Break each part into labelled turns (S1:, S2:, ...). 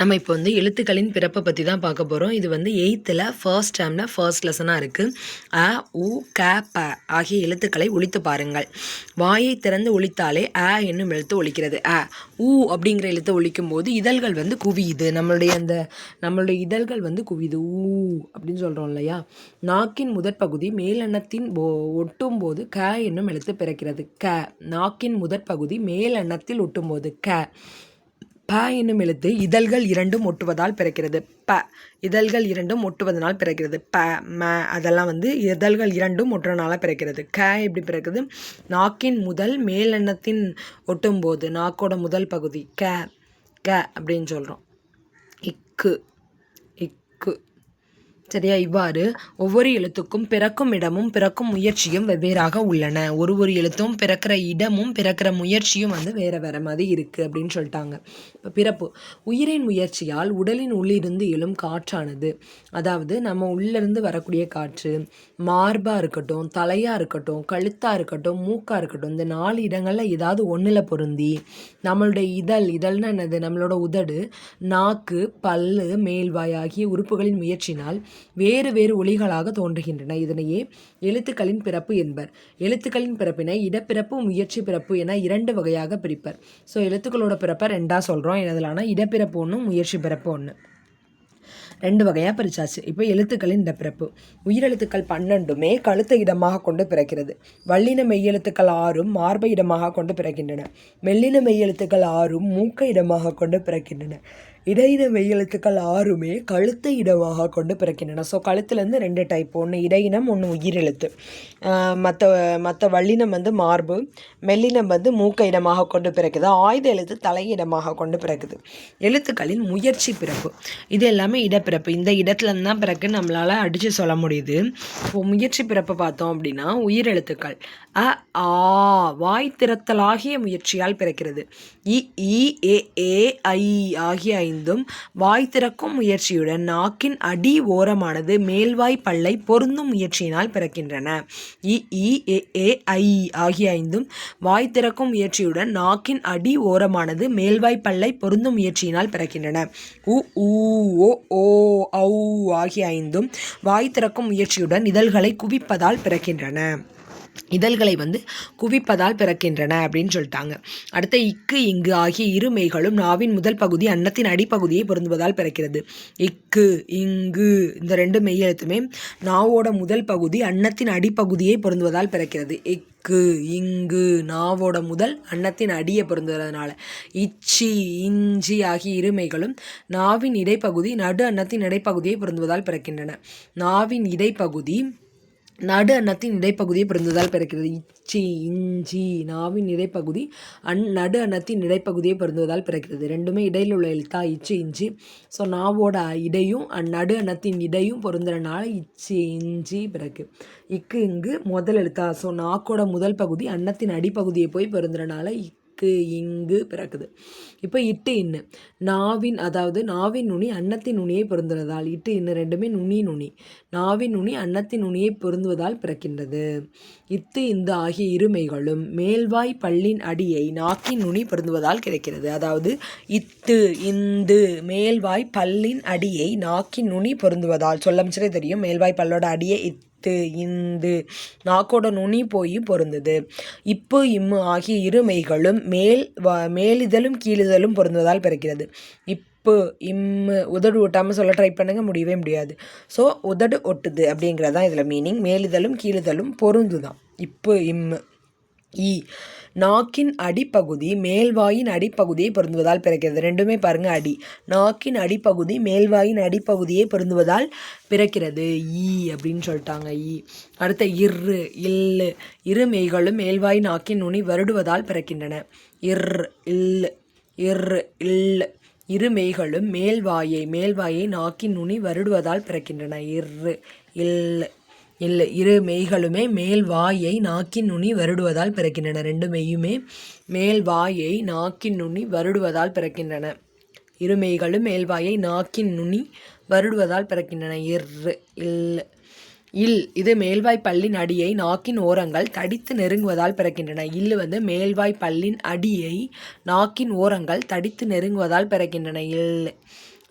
S1: நம்ம இப்போ வந்து எழுத்துக்களின் பிறப்பை பற்றி தான் பார்க்க போகிறோம் இது வந்து எயித்தில் ஃபர்ஸ்ட் டைமில் ஃபர்ஸ்ட் லெசனாக இருக்குது அ உ க ப ஆகிய எழுத்துக்களை ஒழித்து பாருங்கள். வாயை திறந்து ஒழித்தாலே அ என்னும் எழுத்து ஒழிக்கிறது. அ உ அப்படிங்கிற எழுத்தை ஒழிக்கும் போது இதழ்கள் வந்து குவியுது. நம்மளுடைய அந்த நம்மளுடைய இதழ்கள் வந்து குவியுது. ஊ அப்படின்னு சொல்கிறோம் இல்லையா? நாக்கின் முதற் பகுதி மேலெண்ணத்தின் போ ஒட்டும் போது க என்னும் எழுத்து பிறக்கிறது. க நாக்கின் முதற் பகுதி மேலெண்ணத்தில் ஒட்டும் போது க. ப என்னும் எழுத்து இதழ்கள் இரண்டும் ஒட்டுவதால் பிறக்கிறது. ப இதழ்கள் இரண்டும் ஒட்டுவதனால் பிறக்கிறது. ப ம அதெல்லாம் வந்து இதழ்கள் இரண்டும் ஒட்டுறனால பிறக்கிறது. க எப்படி பிறக்குது? நாக்கின் முதல் மேலெண்ணத்தின் ஒட்டும்போது நாக்கோட முதல் பகுதி க க அப்படின்னு சொல்கிறோம் இக்கு இக்கு. சரியா? இவ்வாறு ஒவ்வொரு எழுத்துக்கும் பிறக்கும் இடமும் பிறக்கும் முயற்சியும் வெவ்வேறாக உள்ளன. ஒரு ஒரு எழுத்தும் பிறக்கிற இடமும் பிறக்கிற முயற்சியும் வந்து வேற வேற மாதிரி இருக்குது அப்படின்னு சொல்லிட்டாங்க. இப்போ பிறப்பு. உயிரின் முயற்சியால் உடலின் உள்ளிருந்து எழும் காற்றானது. அதாவது நம்ம உள்ளிருந்து வரக்கூடிய காற்று மார்பாக இருக்கட்டும் தலையாக இருக்கட்டும் கழுத்தாக இருக்கட்டும் மூக்காக இருக்கட்டும் இந்த நாலு இடங்களில் ஏதாவது ஒன்றில் பொருந்தி நம்மளுடைய இதழ் இதழ்னா என்னது? நம்மளோட உதடு நாக்கு பல்லு மேல்வாய் ஆகிய உறுப்புகளின் முயற்சினால் வேறு வேறு ஒளிகளாக தோன்றுகின்றன. இதனையே எழுத்துக்களின் பிறப்பு என்பர். எழுத்துக்களின் பிறப்பினை இடப்பிறப்பு முயற்சி பிறப்பு என இரண்டு வகையாக பிரிப்பர். ஸோ எழுத்துக்களோட பிறப்பை ரெண்டாக சொல்கிறோம் இதிலான இடப்பிறப்பு ஒன்று முயற்சி பிறப்பு ஒன்று ரெண்டு வகையாக பிரிச்சாச்சு. இப்போ எழுத்துக்களின் இடப்பிறப்பு. உயிரெழுத்துக்கள் பன்னெண்டுமே கழுத்தை இடமாக கொண்டு பிறக்கிறது. வல்லின மெய்யெழுத்துக்கள் ஆறும் மார்பை இடமாக கொண்டு பிறக்கின்றன. மெல்லின மெய்யெழுத்துக்கள் ஆறும் மூக்கை இடமாக கொண்டு பிறக்கின்றன. இடையின மெய்யெழுத்துக்கள் ஆறுமே கழுத்தை இடமாக கொண்டு பிறக்கின்றன. ஸோ கழுத்துலேருந்து ரெண்டு டைப் ஒன்று இடையினம் ஒன்று உயிரெழுத்து. மற்ற மற்ற வல்லினம் வந்து மார்பு மெல்லினம் வந்து மூக்க இடமாக கொண்டு பிறக்குது. ஆயுத எழுத்து தலையிடமாக கொண்டு பிறக்குது. எழுத்துக்களின் முயற்சி பிறப்பு. இது எல்லாமே இடப்பிறப்பு. இந்த இடத்துல தான் பிறகு நம்மளால் அடித்து சொல்ல முடியுது. இப்போ முயற்சி பிறப்பு பார்த்தோம் அப்படின்னா உயிரெழுத்துக்கள். அ ஆ வாய் திறத்தலாகிய முயற்சியால் பிறக்கிறது. இ இ ஏ ஏ ஐ ஆகிய ஐந்தும் வாய் திறக்கும் முயற்சியுடன் நாக்கின் அடி ஓரமானது மேல்வாய் பல்லை பொருந்தும் முயற்சியினால் பிறக்கின்றன. இ ஏ ஐ ஆகிய ஐந்தும் வாய் திறக்கும் முயற்சியுடன் நாக்கின் அடி ஓரமானது மேல்வாய் பல்லை பொருந்தும் முயற்சியினால் பிறக்கின்றன. உ ஊ ஓ ஓ ஔ ஆகிய ஐந்தும் வாய் திறக்கும் முயற்சியுடன் இதழ்களை குவிப்பதால் பிறக்கின்றன. இதழ்களை வந்து குவிப்பதால் பிறக்கின்றன அப்படின்னு சொல்லிட்டாங்க. அடுத்த இக்கு இங்கு ஆகிய இரு மெய்களும் நாவின் முதல் பகுதி அன்னத்தின் அடிப்பகுதியை பொருந்துவதால் பிறக்கிறது. இக்கு இங்கு இந்த ரெண்டு மெய் எழுத்துமே நாவோட முதல் பகுதி அன்னத்தின் அடிப்பகுதியை பொருந்துவதால் பிறக்கிறது. இக்கு இங்கு நாவோட முதல் அன்னத்தின் அடியை பொருந்துவதனால. இச்சி இஞ்சி ஆகிய இருமைகளும் நாவின் இடைப்பகுதி நடு அன்னத்தின் இடைப்பகுதியை பொருந்துவதால் பிறக்கின்றன. நாவின் இடைப்பகுதி நடு அன்னத்தின் இடைப்பகுதியை பிறந்ததால் பிறக்கிறது. இச்சி இஞ்சி நாவின் இடைப்பகுதி அன் நடு அன்னத்தின் இடைப்பகுதியை பிறந்ததால் பிறக்கிறது. ரெண்டுமே இடையில் உள்ள எழுத்தா இச்சி இஞ்சி. ஸோ நாவோட இடையும் நடு அன்னத்தின் இடையும் பொருந்துறனால இச்சி இஞ்சி பிறகு இக்கு இங்கு முதல் எழுத்தா. ஸோ நாக்கோட முதல் பகுதி அன்னத்தின் அடிப்பகுதியை போய் பொருந்துறனால இக்கு இங்கு பிறக்குது. இப்போ இட்டு இன்னு. நாவின் அதாவது நாவின் நுனி அன்னத்தின் நுனியை பொருந்துவதால் இட்டு இன்னு ரெண்டுமே நுனி நுனி. நாவின் நுனி அன்னத்தின் நுனியை பொருந்துவதால் பிறக்கின்றது. இத்து இந்த ஆகிய இருமைகளும் மேல்வாய் பல்லின் அடியை நாக்கின் நுனி பொருந்துவதால் கிடைக்கிறது. அதாவது இத்து இந்து மேல்வாய் பல்லின் அடியை நாக்கின் நுனி பொருந்துவதால் சொல்ல தெரியும். மேல்வாய் பல்லோட அடியை இத் இத்து இந்து நாக்கோட நுனி போய் பொருந்தது. இப்பு இம்மு ஆகிய இரு மெய்களும் மேல் மேலிதழும் கீழிதழும் பொருந்துவதால் பிறக்கிறது. இப்பு இம்மு உதடு ஒட்டாமல் சொல்ல ட்ரை பண்ணுங்க முடியவே முடியாது. ஸோ உதடு ஒட்டுது அப்படிங்கிறது தான் இதில் மீனிங் மேலிதழும் கீழிதழும் பொருந்து தான் இப்பு இம்மு. இ. நாக்கின் அடிப்பகுதி மேல்வாயின் அடிப்பகுதியை பொருந்துவதால் பிறக்கிறது. ரெண்டுமே பாருங்கள் அடி. நாக்கின் அடிப்பகுதி மேல்வாயின் அடிப்பகுதியை பொருந்துவதால் பிறக்கிறது. ஈ அப்படின்னு சொல்லிட்டாங்க ஈ அடுத்த இரு இல்லு. இரு மெய்களும் மேல்வாய் நாக்கின் நுனி வருடுவதால் பிறக்கின்றன. இர் இல் இர் இல். இரு மெய்களும் மேல்வாயை மேல்வாயை நாக்கின் நுனி வருடுவதால் பிறக்கின்றன. இர் இல் இல்லை இரு மெய்களுமே மேல் வாயை நாக்கின் நுனி வருடுவதால் பிறக்கின்றன. ரெண்டு மெய்யுமே மேல் வாயை நாக்கின் நுனி வருடுவதால் பிறக்கின்றன. இரு மெய்களும் மேல்வாயை நாக்கின் நுனி வருடுவதால் பிறக்கின்றன. இரு இல் இல் இது மேல்வாய் பல்லின் அடியை நாக்கின் ஓரங்கள் தடித்து நெருங்குவதால் பிறக்கின்றன. இல் வந்து மேல்வாய் பல்லின் அடியை நாக்கின் ஓரங்கள் தடித்து நெருங்குவதால் பிறக்கின்றன. இல்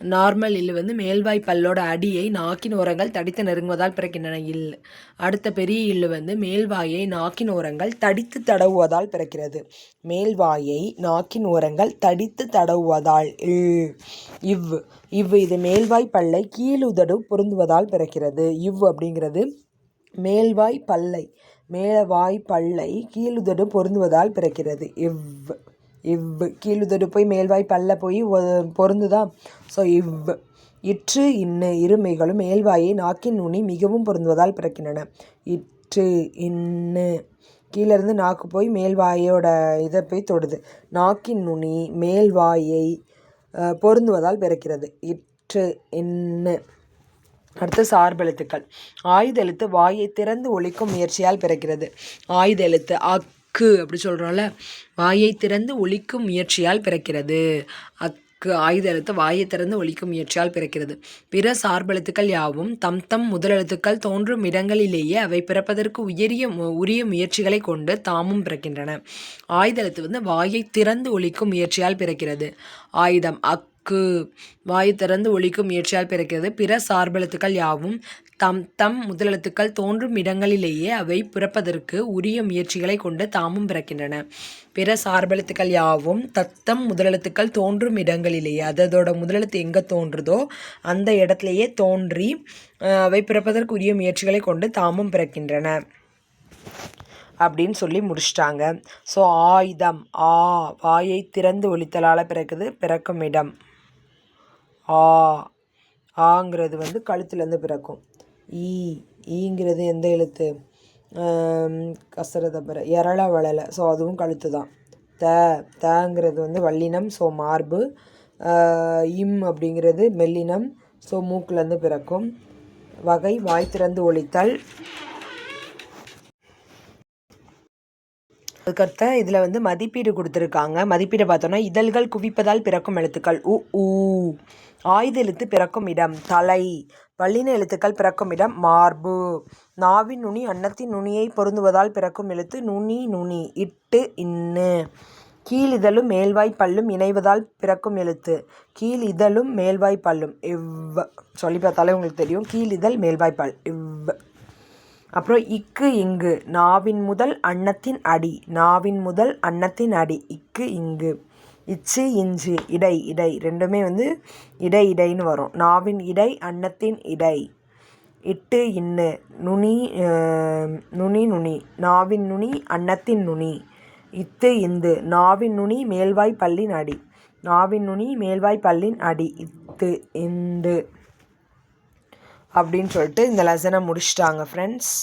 S1: நார்மல் இல் வந்து மேல்வாய் பல்லோட அடியை நாக்கின் ஓரங்கள் தடித்து நெருங்குவதால் பிறக்கின்றன. இல் அடுத்த பெரிய இல்லு வந்து மேல்வாயை நாக்கின் ஓரங்கள் தடித்து தடவுவதால் பிறக்கிறது. மேல்வாயை நாக்கின் ஓரங்கள் தடித்து தடவுவதால். இல் இவ். இவ் இது மேல்வாய் பல்லை கீழுதடு பொருந்துவதால் பிறக்கிறது. இவ் அப்படிங்கிறது மேல்வாய் பல்லை மேலவாய் பல்லை கீழுதடு பொருந்துவதால் பிறக்கிறது. இவ். இவ் கீழுதடு போய் மேல்வாய் பல்ல போய் பொருந்துதா? ஸோ இவ் இற்று இன்னு இருமைகளும் மேல்வாயை நாக்கின் நுனி மிகவும் பொருந்துவதால் பிறக்கின்றன. இற்று இன்னு கீழேருந்து நாக்கு போய் மேல்வாயோட இதை போய் தொடுது. நாக்கின் நுனி மேல்வாயை பொருந்துவதால் பிறக்கிறது. இற்று இன்னு. அடுத்து சார்பெழுத்துக்கள் ஆயுத எழுத்து வாயை திறந்து ஒழிக்கும் முயற்சியால் பிறக்கிறது. ஆயுத எழுத்து அக்கு அப்படி சொல்கிறோம்ல வாயை திறந்து ஒழிக்கும் முயற்சியால் பிறக்கிறது. அக்கு ஆயுத எழுத்து வாயை திறந்து ஒழிக்கும் முயற்சியால் பிறக்கிறது. பிற சார்பெழுத்துக்கள் யாவும் தம் தம் முதலெழுத்துக்கள் தோன்றும் இடங்களிலேயே அவை பிறப்பதற்கு உயரிய உரிய முயற்சிகளை கொண்டு தாமும் பிறக்கின்றன. ஆயுத எழுத்து வந்து வாயை திறந்து ஒழிக்கும் முயற்சியால் பிறக்கிறது. ஆயுதம் அக் கு வாயு திறந்து ஒழிக்கும் முயற்சியால் பிறக்கிறது. பிற சார்பெழுத்துக்கள் யாவும் தம் தம் முதலெழுத்துக்கள் தோன்றும் இடங்களிலேயே அவை பிறப்பதற்கு உரிய முயற்சிகளை கொண்டு தாமும் பிறக்கின்றன. பிற சார்பெழுத்துக்கள் யாவும் தத்தம் முதலெழுத்துக்கள் தோன்றும் இடங்களிலேயே அதோட முதலெழுத்து எங்கே தோன்றுதோ அந்த இடத்துலையே தோன்றி அவை பிறப்பதற்கு உரிய முயற்சிகளை கொண்டு தாமும் பிறக்கின்றன. அப்படின்னு சொல்லி முடிச்சிட்டாங்க. ஸோ ஆயுதம் ஆ வாயை திறந்து ஒழித்தலால் பிறக்குது பிறக்கும் இடம். ஆ ஆங்கிறது வந்து கழுத்துலேருந்து பிறக்கும். ஈ ஈங்கிறது எந்த எழுத்து? கசரதபர எரள வளலை ஸோ அதுவும் கழுத்து தான் த தங்கிறது வந்து வல்லினம் ஸோ மார்பு. இம் அப்படிங்கிறது மெல்லினம் ஸோ மூக்குலேருந்து பிறக்கும். வகை வாய் திறந்து ஒழித்தல் அதுக்கடுத்த இதில் வந்து மதிப்பீடு கொடுத்துருக்காங்க. மதிப்பீடு பார்த்தோன்னா இதழ்கள் குவிப்பதால் பிறக்கும் எழுத்துக்கள் உ ஊ ஆயுத எழுத்து பிறக்கும் இடம் தலை. வல்லின எழுத்துக்கள் பிறக்கும் இடம் மார்பு. நாவின் நுனி அன்னத்தின் நுனியை பொருந்துவதால் பிறக்கும் எழுத்து நுனி நுனி. இட்டு இன்னு. கீழ் இதழும் மேல்வாய் பல்லும் இணைவதால் பிறக்கும் எழுத்து. கீழ் இதழும் மேல்வாய் பல்லும். இவ்வ சொல்லி பார்த்தாலே உங்களுக்கு தெரியும். கீழ் இதழ் மேல்வாய் பல். இவ். அப்புறம் இக்கு இங்கு. நாவின் முதல் அன்னத்தின் அடி. நாவின் முதல் அன்னத்தின் அடி. இக்கு இங்கு. இச்சு இஞ்சு. இடை இடை. ரெண்டுமே வந்து இடை இடைன்னு வரும். நாவின் இடை அன்னத்தின் இடை. இட்டு இன்னு. நுனி நுனி நுனி. நாவின் நுனி அன்னத்தின் நுனி. இத்து இந்து. நாவின் நுனி மேல்வாய் பல்லின் அடி. நாவின் நுனி மேல்வாய் பல்லின் அடி. இத்து இந்து. அப்படின்னு சொல்லிட்டு இந்த லெசனை முடிச்சிட்டாங்க ஃப்ரெண்ட்ஸ்